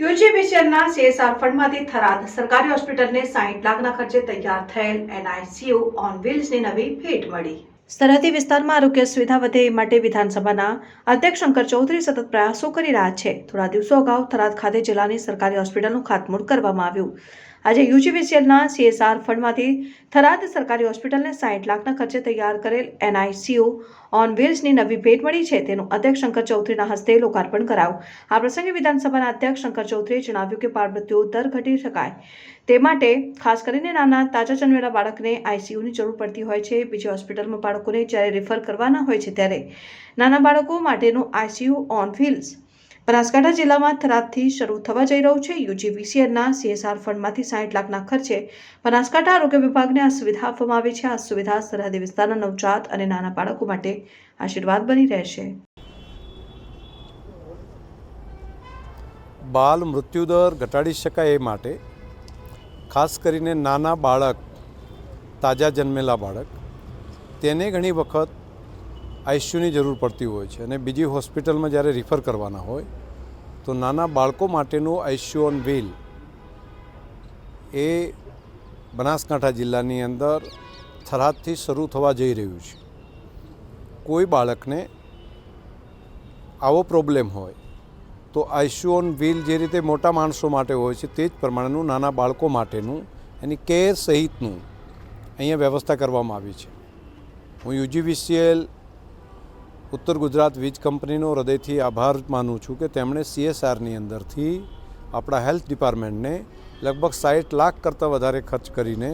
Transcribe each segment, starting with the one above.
યુજીવીસીએલના CSR ફંડમાંથી Tharad સરકારી હોસ્પિટલને સાહીઠ લાખના ખર્ચે તૈયાર થયેલ એનઆઈસીયુ ઓન વ્હીલ્સની નવી ભેટ મળી. સરહદી વિસ્તારમાં આરોગ્ય સુવિધા વધે એ માટે વિધાનસભાના અધ્યક્ષ શંકર ચૌધરી સતત પ્રયાસો કરી રહ્યા છે. થોડા દિવસો અગાઉ થરાદ ખાતે જિલ્લાની સરકારી હોસ્પિટલનું ખાતમુહૂર્ત કરવામાં આવ્યું. આજે યુજીવીસીએલના સીએસઆર ફંડમાંથી થરાદ સરકારી હોસ્પિટલને સાઠ લાખના ખર્ચે તૈયાર કરેલ એનઆઈસીયુ ઓન વ્હીલ્સની નવી ભેટ મળી છે. તેનું અધ્યક્ષ શંકર ચૌધરીના હસ્તે લોકાર્પણ કરાયું. આ પ્રસંગે વિધાનસભાના અધ્યક્ષ શંકર ચૌધરીએ જણાવ્યું કે મૃત્યુ દર ઘટી શકાય. તે માટે ખાસ કરીને નાના, તાજા જન્મેલા બાળકને આઈસીયુની જરૂર પડતી હોય છે. બીજી હોસ્પિટલમાં બાળકોને જ્યારે રેફર કરવાના હોય છે ત્યારે નાના બાળકો માટેનું આઈસીયુ ઓન વ્હીલ્સ બનાસકાંઠા જિલ્લામાં થરાદથી શરૂ થવા જઈ રહ્યું છે. યુજીવીસીએલના સીએસઆર ફંડમાંથી સાઠ લાખના ખર્ચે બનાસકાંઠા આરોગ્ય વિભાગને આ સુવિધા આપવામાં આવી છે. આ સુવિધા સરહદી વિસ્તારના નવજાત અને નાના બાળકો માટે આશીર્વાદ બની રહેશે. બાલ મૃત્યુદર ઘટાડી શકાય એ માટે ખાસ કરીને નાના બાળક, તાજા જન્મેલા બાળક, તેને ઘણી વખત આઈસીયુની જરૂર પડતી હોય છે અને બીજી હોસ્પિટલમાં જ્યારે રિફર કરવાના હોય, તો નાના બાળકો માટેનું આઈસીયુ ઓન વ્હીલ એ બનાસકાંઠા જિલ્લાની અંદર થરાદથી શરૂ થવા જઈ રહ્યું છે. કોઈ બાળકને આવો પ્રોબ્લેમ હોય, તો આઈસીયુ ઓન વ્હીલ જે રીતે મોટા માણસો માટે હોય છે, તે જ પ્રમાણેનું નાના બાળકો માટેનું એની કેર સહિતનું અહીંયા વ્યવસ્થા કરવામાં આવી છે. હું યુજીવીસીએલ ઉત્તર ગુજરાત વીજ કંપનીનો હૃદયથી આભાર માનું છું કે તેમણે સીએસઆરની અંદરથી આપણા હેલ્થ ડિપાર્ટમેન્ટને લગભગ સાઠ લાખ કરતાં વધારે ખર્ચ કરીને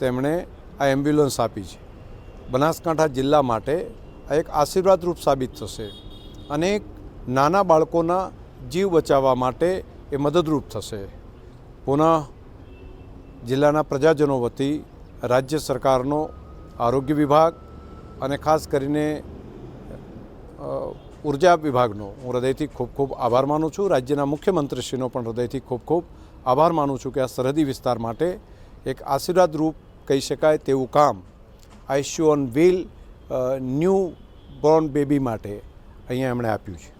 તેમણે આ એમ્બ્યુલન્સ આપી છે. બનાસકાંઠા જિલ્લા માટે આ એક આશીર્વાદરૂપ સાબિત થશે. અનેક નાના બાળકોના જીવ બચાવવા માટે એ મદદરૂપ થશે. પુનઃ જિલ્લાના પ્રજાજનો વતી રાજ્ય સરકારનો આરોગ્ય વિભાગ અને ખાસ કરીને ઊર્જા વિભાગનો હું હૃદયથી ખૂબ ખૂબ આભાર માનું છું. રાજ્યના મુખ્યમંત્રીશ્રીનો પણ હૃદયથી ખૂબ ખૂબ આભાર માનું છું કે આ સરહદી વિસ્તાર માટે એક આશીર્વાદરૂપ કહી શકાય તેવું કામ ICU on wheel new born baby માટે અહીંયા એમણે આપ્યું છે.